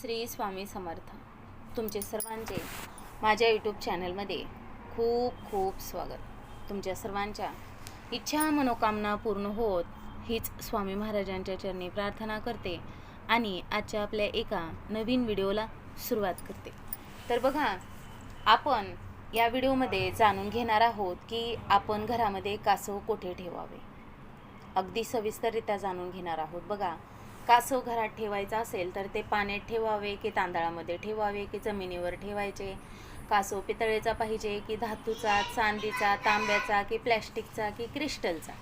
श्री स्वामी समर्थ. तुमचे सर्वांचे माझ्या यूट्यूब चॅनलमध्ये खूप खूप स्वागत. तुमच्या सर्वांच्या इच्छा मनोकामना पूर्ण होत हीच स्वामी महाराजांच्या चरणी प्रार्थना करते आणि आजच्या आपल्या एका नवीन व्हिडिओला सुरुवात करते. तर बघा आपण या व्हिडिओमध्ये जाणून घेणार आहोत की आपण घरामध्ये कासव कोठे ठेवावे? अगदी सविस्तररित्या जाणून घेणार आहोत. बघा कासव घरात ठेवायचा असेल तर ते पाण्यात ठेवावे की तांदळामध्ये ठेवावे की जमिनीवर ठेवायचे. कासव पितळेचा पाहिजे की धातूचा चांदीचा तांब्याचा की प्लॅस्टिकचा की क्रिस्टलचा.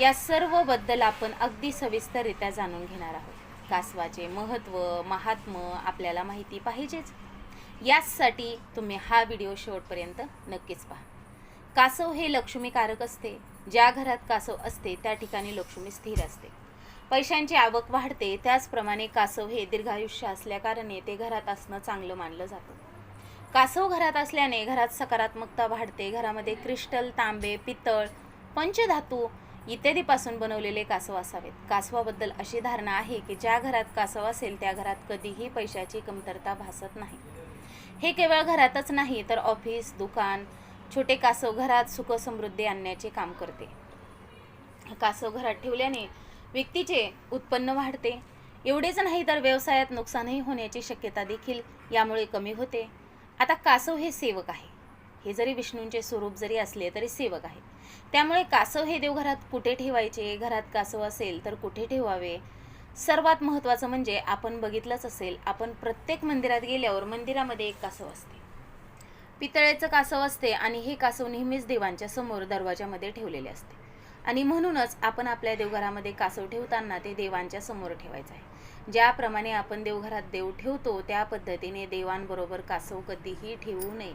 या सर्वबद्दल आपण अगदी सविस्तररित्या जाणून घेणार आहोत. कासवाचे महत्त्व महात्म आपल्याला माहिती पाहिजेच. याचसाठी तुम्ही हा व्हिडिओ शेवटपर्यंत नक्कीच पहा. कासव हे लक्ष्मीकारक असते. ज्या घरात कासव असते त्या ठिकाणी लक्ष्मी स्थिर असते. पैशांची आवक वाढते त्याचप्रमाणे कासव हे दीर्घायुष्य असल्याकारणे ते घरात असणं चांगलं मानलं जातं. कासव घरात असल्याने घरात सकारात्मकता वाढते घरामध्ये क्रिस्टल तांबे पितळ पंचधातू इत्यादीपासून बनवलेले कासव असावेत. कासवाबद्दल अशी धारणा आहे की ज्या घरात कासव असेल त्या घरात कधीही पैशाची कमतरता भासत नाही. हे केवळ घरातच नाही तर ऑफिस दुकान छोटे कासव घरात सुखसमृद्धी आणण्याचे काम करते. कासव घरात ठेवल्याने व्यक्तीचे उत्पन्न वाढते. एवढेच नाही तर व्यवसायात नुकसानही होण्याची शक्यता देखील यामुळे कमी होते. आता कासव हे सेवक आहे. हे जरी विष्णूंचे स्वरूप जरी असले तरी सेवक आहे. त्यामुळे कासव हे देवघरात कुठे ठेवायचे? घरात कासव असेल तर कुठे ठेवावे? सर्वात महत्त्वाचं म्हणजे आपण बघितलंच असेल आपण प्रत्येक मंदिरात गेल्यावर मंदिरामध्ये एक कासव असते. पितळेचं कासव असते आणि हे कासव नेहमीच देवांच्या समोर दरवाजामध्ये ठेवलेले असते. आणि म्हणूनच आपण आपल्या देवघरामध्ये कासव ठेवताना ते देवांच्या समोर ठेवायचं आहे. ज्याप्रमाणे आपण देवघरात देव ठेवतो त्या पद्धतीने देवांबरोबर कासव कधीही ठेवू नये.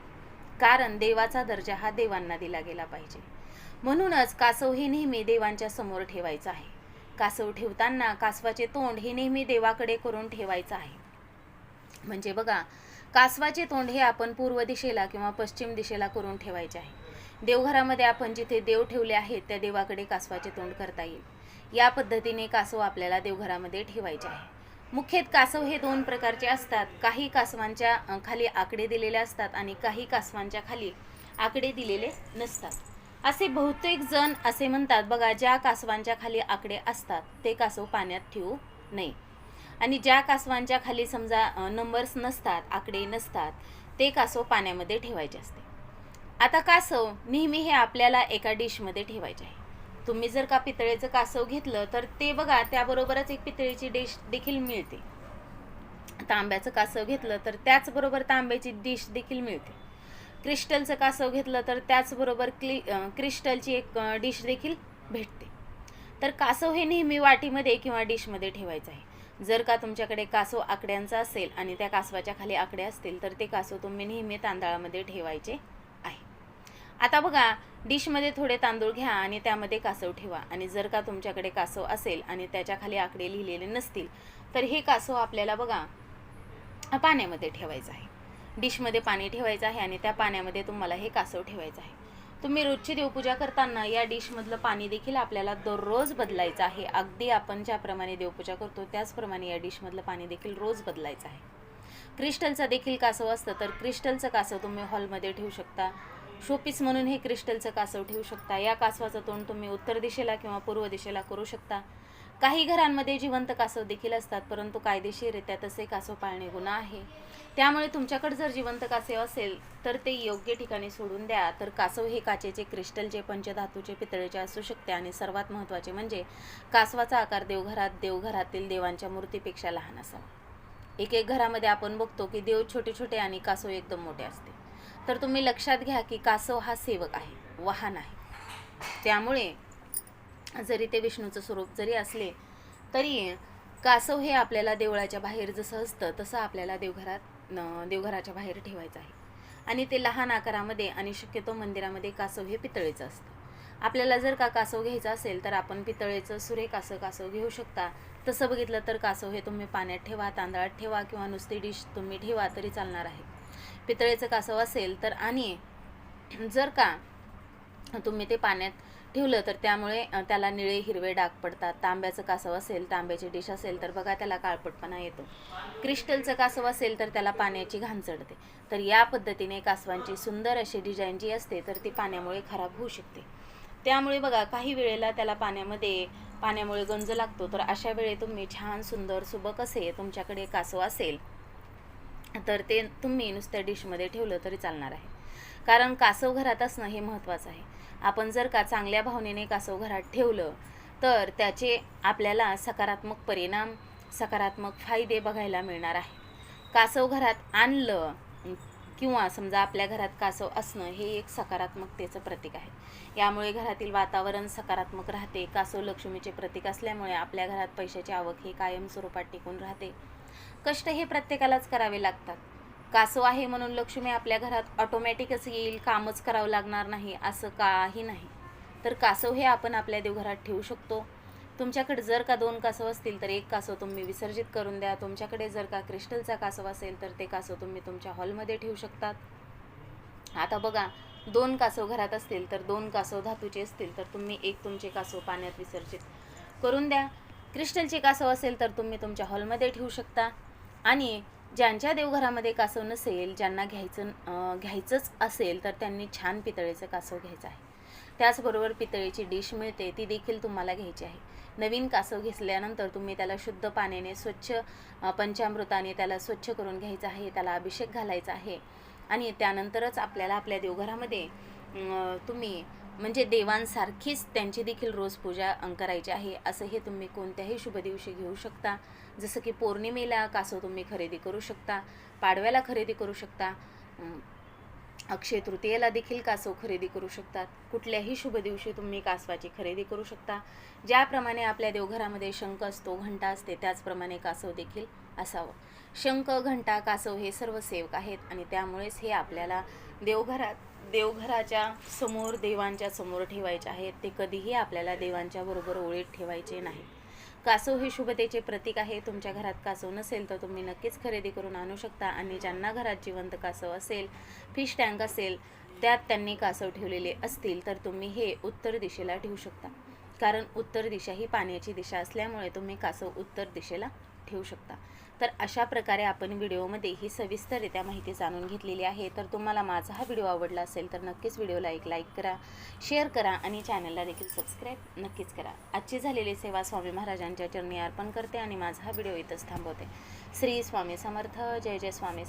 कारण देवाचा दर्जा हा देवांना दिला गेला पाहिजे. म्हणूनच कासव हे नेहमी देवांच्या समोर ठेवायचं आहे. कासव ठेवताना कासवाचे तोंड हे नेहमी देवाकडे करून ठेवायचं आहे. म्हणजे बघा कासवाचे तोंड हे आपण पूर्व दिशेला किंवा पश्चिम दिशेला करून ठेवायचे आहे. देवघरामध्ये आपण जिथे देव ठेवले आहेत त्या देवाकडे कासवाचे तोंड करता येईल. या पद्धतीने कासव आपल्याला देवघरामध्ये ठेवायचे आहे. मुख्यत कासव हे दोन प्रकारचे असतात. काही कासवांच्या खाली आकडे दिलेले असतात आणि काही कासवांच्या खाली आकडे दिलेले नसतात. असे बहुतेक जण असे म्हणतात बघा ज्या कासवांच्या खाली आकडे असतात ते कासव पाण्यात ठेवू नये. आणि ज्या कासवांच्या खाली समजा नंबर्स नसतात आकडे नसतात ते कासव पाण्यामध्ये ठेवायचे असते. आता कासव नेहमी हे आपल्याला एका डिशमध्ये ठेवायचे आहे. तुम्ही जर का पितळेचं कासव घेतलं तर ते बघा त्याबरोबरच एक पितळेची डिश देखील मिळते. तांब्याचं कासव घेतलं तर त्याचबरोबर तांब्याची डिश देखील मिळते. क्रिस्टलचं कासव घेतलं तर त्याचबरोबर क्लि क्रिस्टलची एक डिश देखील भेटते. तर कासव हे नेहमी वाटीमध्ये किंवा डिशमध्ये ठेवायचं आहे. जर का तुमच्याकडे कासव आकड्यांचा असेल आणि त्या कासवाच्या खाली आकडे असतील तर ते कासव तुम्ही नेहमी तांदळामध्ये ठेवायचे. आता बघा डिशमध्ये थोडे तांदूळ घ्या आणि त्यामध्ये कासव ठेवा. आणि जर का तुमच्याकडे कासव असेल आणि त्याच्याखाली आकडे लिहिलेले नसतील तर हे कासव आपल्याला बघा पाण्यामध्ये ठेवायचं आहे. डिशमध्ये पाणी ठेवायचं आहे आणि त्या पाण्यामध्ये तुम्हाला हे कासव ठेवायचं आहे. तुम्ही रोजची देवपूजा करताना या डिशमधलं पाणी देखील आपल्याला दररोज बदलायचं आहे. अगदी आपण ज्याप्रमाणे देवपूजा करतो त्याचप्रमाणे या डिशमधलं पाणी देखील रोज बदलायचं आहे. क्रिस्टलचं देखील कासव असतं तर क्रिस्टलचं कासव तुम्ही हॉलमध्ये ठेवू शकता. शोपीस म्हणून हे क्रिस्टलचं कासव ठेवू शकता. या कासवाचं तोंड तुम्ही उत्तर दिशेला किंवा पूर्व दिशेला करू शकता. काही घरांमध्ये जिवंत कासव देखील असतात परंतु कायदेशीररित्या तसे कासव पाळणे गुन्हा आहे. त्यामुळे तुमच्याकडे जर जिवंत कासव असेल तर ते योग्य ठिकाणी सोडून द्या. तर कासव हे काचेचे क्रिस्टलचे पंचधातूचे पितळेचे असू शकते. आणि सर्वात महत्त्वाचे म्हणजे कासवाचा आकार देवघरात देवघरातील देवांच्या मूर्तीपेक्षा लहान असावा. एक एक घरामध्ये आपण बघतो की देव छोटे छोटे आणि कासव एकदम मोठे असते. तर तुम्ही लक्षात घ्या की कासव हा सेवक आहे वाहन आहे. त्यामुळे जरी ते विष्णूचं स्वरूप जरी असले तरी कासव हे आपल्याला देवळाच्या बाहेर जसं असतं तसं आपल्याला देवघरात देवघराच्या बाहेर ठेवायचं आहे. आणि ते लहान आकारामध्ये आणि शक्यतो मंदिरामध्ये कासव हे पितळेचं असतं. आपल्याला जर का कासव घ्यायचं असेल तर आपण पितळेचं सुरेख असं कासव घेऊ शकता. तसं बघितलं तर कासव हे तुम्ही पाण्यात ठेवा तांदळात ठेवा किंवा नुसती डिश तुम्ही ठेवा तरी चालणार आहे. पितळेचं कासव असेल तर आणि जर का तुम्ही ते पाण्यात ठेवलं तर त्यामुळे त्याला निळे हिरवे डाग पडतात. तांब्याचं कासव असेल तांब्याची डिश असेल तर बघा त्याला काळपटपणा येतो. क्रिस्टलचं कासव असेल तर त्याला पाण्याची घाण चढते तर या पद्धतीने कासवांची सुंदर अशी डिझाईन जी असते तर ती पाण्यामुळे खराब होऊ शकते. त्यामुळे बघा काही वेळेला त्याला पाण्यामध्ये पाण्यामुळे गंज लागतो. तर अशा वेळी तुम्ही छान सुंदर सुबक असे तुमच्याकडे कासव असेल तर ते तुम्ही नुसत्या डिशमध्ये ठेवलं तरी चालणार आहे. कारण कासव घरात असणं हे महत्त्वाचं आहे. आपण जर का चांगल्या भावनेने कासव घरात ठेवलं तर त्याचे आपल्याला सकारात्मक परिणाम सकारात्मक फायदे बघायला मिळणार आहे. कासव घरात आणलं किंवा समजा आपल्या घरात कासव असणं हे एक सकारात्मकतेचं प्रतीक आहे. यामुळे घरातील वातावरण सकारात्मक राहते. कासव लक्ष्मीचे प्रतीक असल्यामुळे आपल्या घरात पैशाची आवक ही कायम स्वरूपात टिकून राहते. कष्ट हे प्रत्येकालाच करावे लागतात. कासव आहे म्हणून लक्ष्मी आपल्या घरात ऑटोमॅटिकच येईल कामच करावं लागणार नाही असं काही नाही. तर कासव हे आपण आपल्या देवघरात ठेवू शकतो. तुमच्याकडे जर का दोन कासव असतील तर एक कासव तुम्ही विसर्जित करून द्या. तुमच्याकडे जर का क्रिस्टलचा कासव असेल तर ते कासव तुम्ही तुमच्या हॉलमध्ये ठेवू शकतात. आता बघा दोन कासव घरात असतील तर दोन कासव धातूचे असतील तर तुम्ही एक तुमचे कासव पाण्यात विसर्जित करून द्या. क्रिस्टलचे कासव असेल तर तुम्ही तुमच्या हॉलमध्ये ठेवू शकता. आणि ज्यांच्या देवघरामध्ये कासव नसेल ज्यांना घ्यायचं घ्यायचंच असेल तर त्यांनी छान पितळेचं कासव घ्यायचं आहे. त्याचबरोबर पितळेची डिश मिळते ती देखील तुम्हाला घ्यायची आहे. नवीन कासव घेतल्यानंतर तुम्ही त्याला शुद्ध पाण्याने स्वच्छ पंचामृताने त्याला स्वच्छ करून घ्यायचं आहे त्याला अभिषेक घालायचा आहे. आणि त्यानंतरच आपल्याला आपल्या देवघरामध्ये तुम्ही म्हणजे देवांसारखीच त्यांची देखील रोज पूजा करायची आहे असं हे तुम्ही कोणत्याही शुभ दिवशी घेऊ शकता. जसं की पौर्णिमेला कासव तुम्ही खरेदी करू शकता पाडव्याला खरेदी करू शकता अक्षय तृतीयेला देखील कासव खरेदी करू शकतात कुठल्याही शुभ दिवशी तुम्ही कासवाची खरेदी करू शकता. ज्याप्रमाणे आपल्या देवघरामध्ये शंख असतो घंटा असते त्याचप्रमाणे कासव देखील असावं. शंख घंटा कासव हे सर्व सेवक आहेत आणि त्यामुळेच हे आपल्याला देवघरात देवघराच्या समोर देवांच्या समोर ठेवायचे आहेत. ते कधीही आपल्याला देवांच्या बरोबर ओळीत ठेवायचे नाही. कासव हे शुभतेचे प्रतीक आहे. तुमच्या घरात कासव नसेल तर तुम्ही नक्कीच खरेदी करून आणू शकता आणि ज्यांना घरात जिवंत कासव असेल फिश टँक असेल त्यात त्यांनी कासव ठेवलेले असतील तर तुम्ही हे उत्तर दिशेला ठेवू शकता. कारण उत्तर दिशा ही पाण्याची दिशा असल्यामुळे तुम्ही कासव उत्तर दिशेला ठेवू शकता. तर अशा प्रकारे आपण व्हिडिओमध्ये ही सविस्तररित्या माहिती जाणून घेतलेली आहे. तर तुम्हाला माझा हा व्हिडिओ आवडला असेल तर नक्कीच व्हिडिओला एक लाईक करा शेअर करा आणि चॅनलला देखील सबस्क्राईब नक्कीच करा. आजची झालेली सेवा स्वामी महाराजांच्या चरणी अर्पण करते आणि माझा हा व्हिडिओ इथंच थांबवते. श्री स्वामी समर्थ जय जय स्वामी